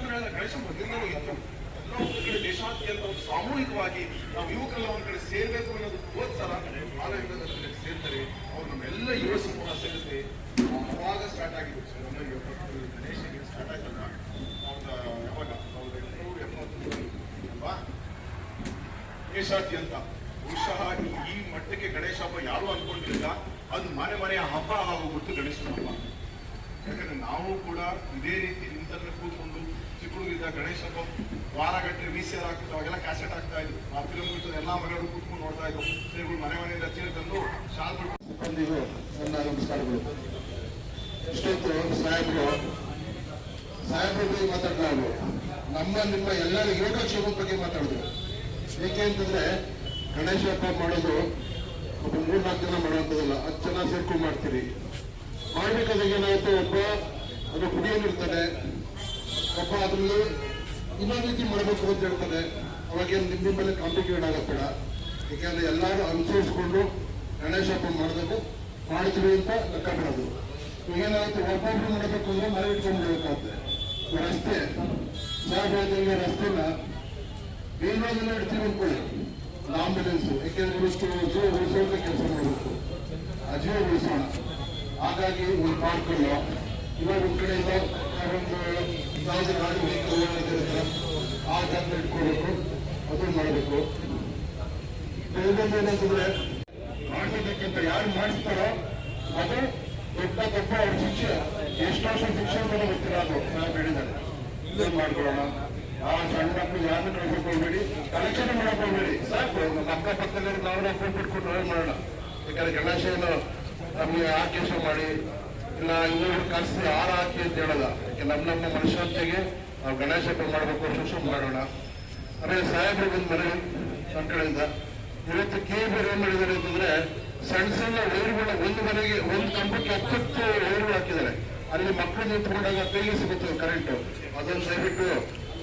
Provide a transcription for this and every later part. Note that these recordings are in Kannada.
ಹೇಳಿದ ಗಣೇಶ ಇತ್ತು ಎಲ್ಲೋ ಒಂದು ಕಡೆ ದೇಶಾದ್ಯಂತ ಒಂದು ಸಾಮೂಹಿಕವಾಗಿ ನಾವು ಯುವಕರೆಲ್ಲ ಒಂದ್ ಕಡೆ ಸೇರ್ಬೇಕು ಅನ್ನೋದು ಗೋತ್ಸರ ಆಲಯದಲ್ಲಿ ಸೇರ್ತಾರೆ. ಅವ್ರು ನಮ್ಮೆಲ್ಲ ಯುವ ಸಮೂಹ ಸೇರುತ್ತೆ. ಅವಾಗ ಸ್ಟಾರ್ಟ್ ಆಗಿದ್ದು. ಗಣೇಶಗೆ ಸ್ಟಾರ್ಟ್ ಆಯ್ತಲ್ಲ ಅವ್ರ ಯಾವಾಗ? ಸಾವಿರದ ಎಂಟುನೂರ ಎಪ್ಪತ್ತೊಂದರಲ್ಲಿ ಅಲ್ವಾ? ದೇಶಾದ್ಯಂತ. ಬಹುಶಃ ಈ- ಮಟ್ಟಕ್ಕೆ ಗಣೇಶ ಹಬ್ಬ ಯಾರು ಅನ್ಕೊಂಡಿಲ್ಲ ಅದು ಮನೆ ಮನೆಯ ಹಬ್ಬ ಆಗೋಗ್ಬಿಟ್ಟು ಗಣೇಶನ ಹಬ್ಬ. ನಾವು ಕೂಡ ಇದೇ ರೀತಿ ನಿಂತಲ್ಲಿ ಕೂತ್ಕೊಂಡು ಚಿಕ್ಕ ಹುಡುಗಿದ್ದ ಗಣೇಶ ಹಬ್ಬ ವಾರಗಟ್ಟಲೆ ವಿ ಸಿ ಆರ್ ಆಗ್ತಿತ್ತು, ಅವಾಗೆಲ್ಲ ಕ್ಯಾಸೆಟ್ ಆಗ್ತಾ ಇದ್ರು ಆ ಫಿಲಮ್ ಎಲ್ಲ ಮಗಳು ಕೂತ್ಕೊಂಡು ನೋಡ್ತಾ ಇದ್ರು. ಶ್ರೀಗಳು ಮನೆ ಮನೆಯಿಂದ ಚೀಲ ತಂದು ಶಾಲ್ ನನ್ನ ನಮಸ್ಕಾರಗಳು ಇಷ್ಟೊತ್ತು ಸಾಹೇಬರು? ಸಾಹೇಬ್ರ ಬಗ್ಗೆ ನಮ್ಮ ನಿಮ್ಮ ಎಲ್ಲರ ಯೋಗಕ್ಷೇಮ ಬಗ್ಗೆ ಮಾತಾಡಿದ್ರು. ಏಕೆ ಅಂತಂದ್ರೆ ಗಣೇಶ ಹಬ್ಬ ಮಾಡೋದು ಒಬ್ಬ ಮೂರ್ನಾಲ್ಕು ಜನ ಮಾಡುವಂಥದ್ದಲ್ಲ ಹತ್ತು ಜನ ಸೇರ್ಕೊಂಡು ಮಾಡ್ತೀರಿ. ಮಾಡ್ಬೇಕಾದಾಗ ಏನಾಯ್ತು? ಒಬ್ಬ ಅದು ಕುಡಿಯೋನಿರ್ತಾನೆ ಒಬ್ಬ ಅದರಲ್ಲಿ ಇನ್ನೊಂದು ರೀತಿ ಮಾಡಬೇಕು ಅಂತ ಹೇಳ್ತಾನೆ ಅವಾಗೇನು ನಿಮ್ಮ ಮೇಲೆ ಕಾಂಪ್ಲಿಕೇಟ್ ಆಗಬೇಡ ಯಾಕೆಂದ್ರೆ ಎಲ್ಲರೂ ಅನುಸರಿಸಿಕೊಂಡು ಗಣೇಶ ಹಬ್ಬ ಮಾಡಬೇಕು, ಮಾಡ್ತೀವಿ ಅಂತ ಲೆಕ್ಕ ಬಿಡೋದು ಏನಾಗುತ್ತೆ, ಒಬ್ಬೊಬ್ರು ಮಾಡಬೇಕು ಅಂದ್ರೆ ಮನೆ ಇಟ್ಕೊಂಡು ಮಾಡಬೇಕಾಗುತ್ತೆ ರಸ್ತೆ ಸಾಗರದಲ್ಲಿ ರಸ್ತೆನ ಬೇಲ್ವಾಗೆಲ್ಲ ಇಡ್ತೀವಿ ಅನ್ಕೊಳ್ಳಿ ಆಂಬುಲೆನ್ಸ್ ಯಾಕೆಂದ್ರೆ ಜೀವ ಉಳಿಸೋದಕ್ಕೆ ಕೆಲಸ ಮಾಡಬೇಕು. ಆ ಜೀವ ಉಳಿಸೋಣ ಹಾಗಾಗಿ ಒಂದು ಪಾರ್ಕಲ್ಲ ಇವಾಗ ಕಡೆಯಿಂದ ಒಂದು ಯಾವುದೇ ಗಾಡಿ ಓಡಾಡ್ತಿರುತ್ತೆ ಆ ಜಾಗ ಇಟ್ಕೋಬೇಕು ಅದನ್ನ ಮಾಡಬೇಕು ಇನ್ನೊಂದು ಏನಂತಂದ್ರೆ ಮಾಡಿಸಬೇಕಂತ ಯಾರು ಮಾಡಿಸ್ತಾರೋ ಅದು ದೊಡ್ಡ ದೊಡ್ಡ ಅವ್ರ ಶಿಕ್ಷೆ ಎಷ್ಟು ವರ್ಷ ಶಿಕ್ಷೆ ಗೊತ್ತಿಲ್ಲ ಅದು ನಾವು ಹೇಳಿದ್ದಾರೆ ಮಾಡ್ಕೊಳ್ಳೋಣ ಆ ಸಣ್ಣ ಮಕ್ಕಳು ಯಾರನ್ನ ಕಳ್ಸಕ್ ಹೋಗ್ಬೇಡಿ ಕಲೆಕ್ಷನ್ ಮಾಡಕ್ ಸಾಕು ನಮ್ಮ ಅಕ್ಕಪಕ್ಕದಲ್ಲಿ ನಾವು ಫೋನ್ ಬಿಟ್ಕೊಂಡು ಡ್ರೈವ್ ಮಾಡೋಣ ಯಾಕಂದ್ರೆ ಗಣೇಶನ ನಮಗೆ ಆ ಕೆಲಸ ಮಾಡಿ ಇಲ್ಲ ಇವರು ಕರೆಸಿ ಹಾರ ಹಾಕಿ ಅಂತ ಹೇಳಲ್ಲ. ನಮ್ಮ ನಮ್ಮ ಮನುಷ್ಯಂತೆಗೆ ನಾವು ಗಣೇಶ ಹಬ್ಬ ಮಾಡಬೇಕು ಶುಶು ಮಾಡೋಣ. ಅದೇ ಸಾಹೇಬ್ರು ಬಂದ ಮನೆ ನನ್ನ ಕಡೆಯಿಂದ ಇವತ್ತು ಬಿ ಏನ್ ಮಾಡಿದ್ದಾರೆ ಅಂತಂದ್ರೆ ಸಣ್ಣ ಸಣ್ಣ ವೈರ್ಗಳು ಒಂದು ಮನೆಗೆ, ಒಂದು ಕಂಬಕ್ಕೆ ಹತ್ತತ್ತು ವೈರ್ಗಳು ಹಾಕಿದ್ದಾರೆ. ಅಲ್ಲಿ ಮಕ್ಕಳು ನಿಂತ್ಕೊಂಡಾಗ ಕೈಗೆ ಸಿಗುತ್ತೆ ಕರೆಂಟ್ ಅದನ್ನು ದಯವಿಟ್ಟು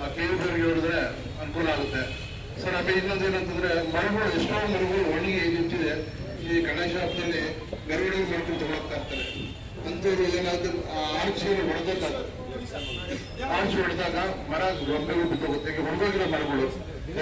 ಆ ಕೆ ಬೇರಿಗೆ ಹೇಳಿದ್ರೆ ಅನುಕೂಲ ಆಗುತ್ತೆ. ಸರ್, ಆಮೇಲೆ ಇನ್ನೊಂದೇನಂತಂದ್ರೆ ಮರಗಳು, ಎಷ್ಟೋ ಮರಗಳು ಒಣಗಿ ನಿಂತಿದೆ. ಈ ಗಣೇಶ ಹಬ್ಬದಲ್ಲಿ ಅಂತವ್ರು ಏನಾದ್ರು ಆ ಆರ್ಚಿಯನ್ನು ಹೊಡೆದಾಗ ಆರ್ಚಿ ಹೊಡೆದಾಗ ಮರ ಗೊಂಬೆಗಳು ಬಿದ್ದೋಗುತ್ತೆ ಹೊಡೆದೋಗಿರೋ ಮರಗಳು